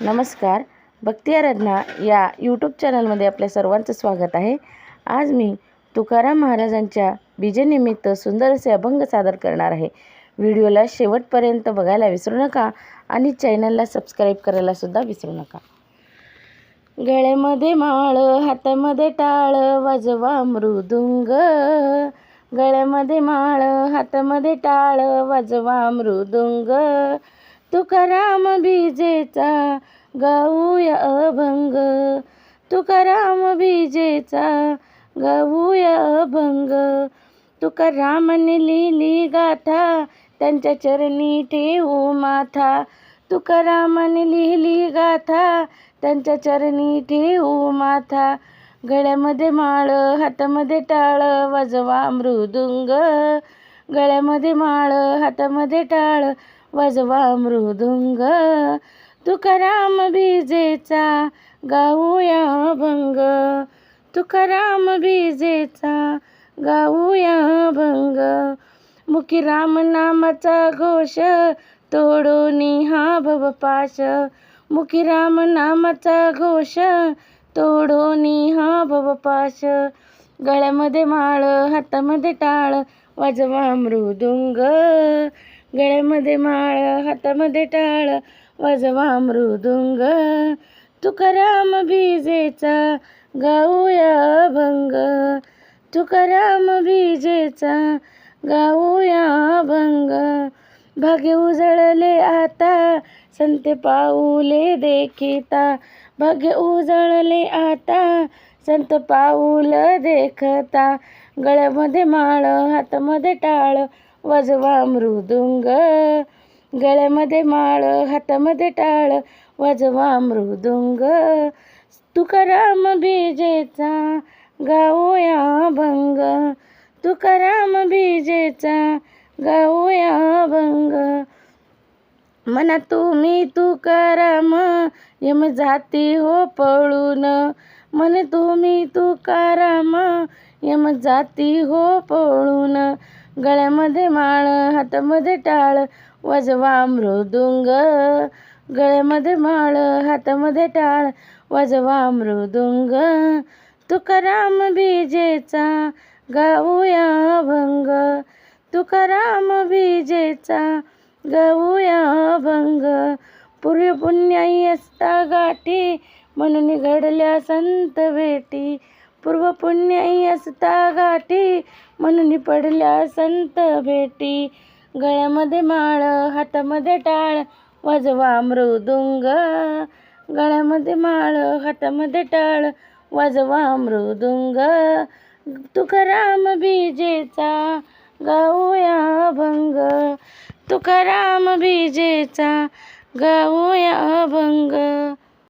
नमस्कार. भक्ती आराधना या यूट्यूब चॅनलमध्ये आपल्या सर्वांचं स्वागत आहे. आज मी तुकाराम महाराजांच्या बीजेनिमित्त सुंदर असे अभंग सादर करणार आहे. व्हिडिओला शेवटपर्यंत बघायला विसरू नका आणि चॅनलला सबस्क्राईब करायलासुद्धा विसरू नका. गळ्यामध्ये माळ हातामध्ये टाळ वाजवा मृदुंग. गळ्यामध्ये माळ हातामध्ये टाळ वाजवा मृदुंग. तुकाराम बीजेचा गाऊया अभंग. तुकाराम बीजेचा गाऊया अभंग. तुकारामने लिहिली गाथा त्यांच्या चरणी ठेवू माथा. तुकारामने लिहिली गाथा त्यांच्या चरणी ठेवू माथा. गळ्यामध्ये माळ हातामध्ये टाळ वाजवा मृदुंग. गळ्यामध्ये माळ हातामध्ये टाळ वजवा मृदुंग. तुकाराम बीजेचा गाऊया भंग. तुकाराम बीजेचा गाऊया भंग. मुखी राम नामाचा घोष तोडून हा भवपाश. मुखी राम नामाचा घोष तोडून हा भवपाश. गळ्यामध्ये माळ हातामध्ये टाळ वाजवा मृदुंग. गळ्यामध्ये माळ हातामध्ये टाळ वाजवा मृदुंग. तुकाराम बीजेचा गाऊया अभंग. तुकाराम बीजेचा गाऊया अभंग. भाग्य उजळले आता संत पाऊले देखिता. भाग्य उजळले आता संत पाऊल देखता. गळ्यामध्ये माळ हातामध्ये टाळ वाजवा मृदुंग. गळ्यामध्ये माळ हातामध्ये टाळ वाजवा मृदुंग. तुकाराम बीजेचा गाऊया भंग. तुकाराम बीजेचा गाऊया भंग. म्हणा तुम्ही तुकाराम यम जाती हो पळून. म्हण तुम्ही तुकाराम यम जाती हो पळून. गळ्यामध्ये माळ हातामध्ये टाळ वाजवा मृदुंग. गळ्यामध्ये माळ हातामध्ये टाळ वाजवा मृदुंग. तुकाराम बीजेचा गाऊया अभंग. तुकाराम बीजेचा गाऊया अभंग. पूर्वी पुण्याई असता गाठी म्हणून घडल्या संत भेटी. पूर्व पुण्याई असता गाठी म्हणून पडल्या संत भेटी. गळ्यामध्ये माळ हातामध्ये टाळ वाजवा मृदुंग. गळ्यामध्ये माळ हातामध्ये टाळ वाजवा मृदुंग. तुकाराम बीजेचा गाऊया अभंग तुकाराम बीजेचा गाऊया अभंग